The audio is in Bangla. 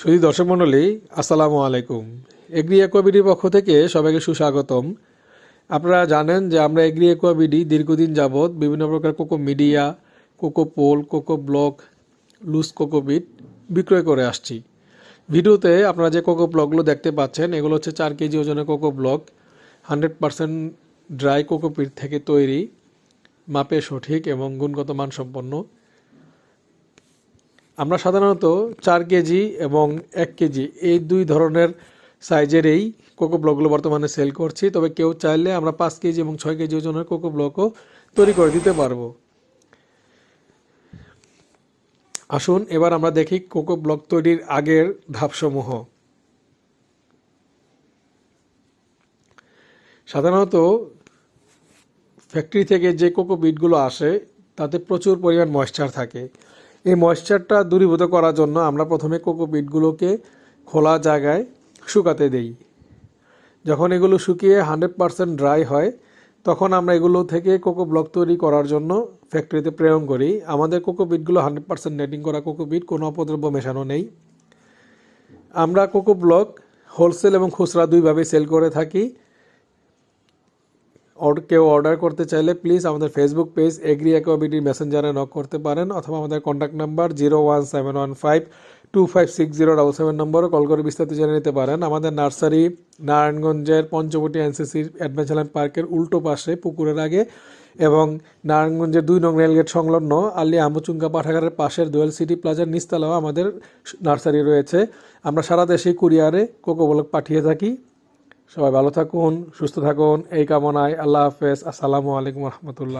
সুধী দর্শক মণ্ডলী, আসসালামু আলাইকুম। এগ্রি একোয়াবিডির পক্ষ থেকে সবাইকে সুস্বাগতম। আপনারা জানেন যে আমরা এগ্রি একোয়াবিডি দীর্ঘদিন যাবৎ বিভিন্ন প্রকার coco media, coco pole, coco block loose coco peat বিক্রয় করে আসছি। ভিডিওতে আপনারা যে কোকো ব্লকগুলো দেখতে পাচ্ছেন, এগুলো হচ্ছে চার কেজি ওজনের coco block hundred percent dry cocopeat থেকে তৈরি, মাপে সঠিক এবং গুণগত মানসম্পন্ন। আমরা সাধারণত চার কেজি এবং এক কেজি এই দুই ধরনের সাইজেরই কোকো ব্লকগুলো বর্তমানে সেল করছি। তবে কেউ চাইলে আমরা পাঁচ কেজি এবং ছয় কেজি ওজনের কোকো ব্লকও তৈরি করে দিতে পারব। আসুন, এবার আমরা দেখি কোকো ব্লক তৈরির আগের ধাপসমূহ। সাধারণত ফ্যাক্টরি থেকে যে কোকো বিটগুলো আসে, তাতে প্রচুর পরিমাণ ময়েশ্চার থাকে। এই ময়েশ্চারটা দূরীভূত করার জন্য আমরা প্রথমে কোকো বিটগুলোকে খোলা জায়গায় শুকাতে দেই। যখন এগুলো শুকিয়ে হান্ড্রেড পারসেন্ট ড্রাই হয়, তখন আমরা এগুলো থেকে কোকো ব্লক তৈরি করার জন্য ফ্যাক্টরিতে প্রেরণ করি। আমাদের কোকো বিটগুলো হান্ড্রেড পারসেন্ট নেটিং করা কোকো বিট কোনো অপদ্রব্য মেশানো নেই। আমরা কোকো ব্লক হোলসেল এবং খুচরা দুইভাবে সেল করে থাকি। কেউ অর্ডার করতে চাইলে প্লিজ আমাদের ফেসবুক পেজ এগ্রি অ্যাকোয়াবিটির মেসেঞ্জারে নক করতে পারেন অথবা আমাদের contact number zero one seven one five two five six zero double seven নম্বরে কল করে বিস্তারিত জেনে নিতে পারেন। আমাদের নার্সারি, নারায়ণগঞ্জের, পঞ্চবটি এনসিসির অ্যাডভেঞ্চারল্যান্ড পার্কের উল্টো পাশে, পুকুরের আগে এবং নারায়ণগঞ্জের দুই নং রেলগেট সংলগ্ন আলী আমচুঙ্গা পাঠাগারের পাশের দোয়েল সিটি প্লাজার নিচতলাও আমাদের নার্সারি রয়েছে। আমরা সারা দেশে কুরিয়ারে কোকো ব্লক পাঠিয়ে থাকি। সবাই ভালো থাকুন সুস্থ থাকুন। এই কামনায় আল্লাহ হাফেজ। আসসালামু আলাইকুম রহমতুল্লাহ।